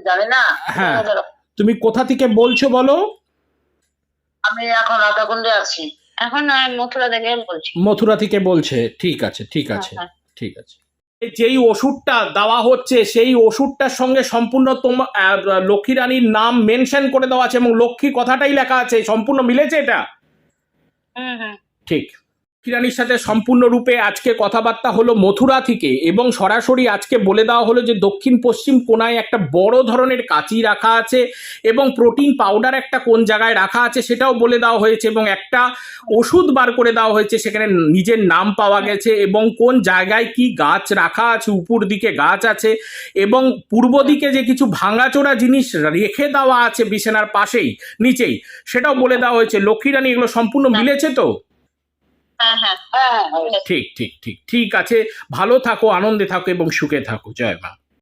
জানি না? হ্যাঁ। তুমি কোথা থেকে বলছো বলো? আমি এখন রাধাকুণ্ডে আছি। এখন মথুরা থেকে বলছি। মথুরা থেকে বলছে। ঠিক আছে ঠিক আছে হ্যাঁ, ঠিক আছে। যেই ওষুধটা দেওয়া হচ্ছে সেই ওষুধটার সঙ্গে সম্পূর্ণ তোমার লক্ষ্মী রানীর নাম মেনশন করে দেওয়া আছে এবং লক্ষ্মী কথাটাই লেখা আছে। সম্পূর্ণ মিলেছে এটা? ঠিক। কিরানির সাথে সম্পূর্ণরূপে আজকে কথাবার্তা হলো মথুরা থেকে এবং সরাসরি আজকে বলে দেওয়া হলো যে দক্ষিণ পশ্চিম কোনায় একটা বড় ধরনের কাঁচি রাখা আছে এবং প্রোটিন পাউডার একটা কোন জায়গায় রাখা আছে সেটাও বলে দেওয়া হয়েছে এবং একটা ওষুধ বার করে দেওয়া হয়েছে সেখানে নিজের নাম পাওয়া গেছে এবং কোন জায়গায় কি গাছ রাখা আছে উপর দিকে গাছ আছে এবং পূর্ব দিকে যে কিছু ভাঙাচোরা জিনিস রেখে দেওয়া আছে বিছানার পাশেই নিচেই সেটাও বলে দেওয়া হয়েছে। লক্ষ্মী রানী এগুলো সম্পূর্ণ মিলেছে তো? ঠিক ঠিক ঠিক। ঠিক আছে। ভালো থাকো আনন্দে থাকো এবং সুখে থাকো। জয় মা।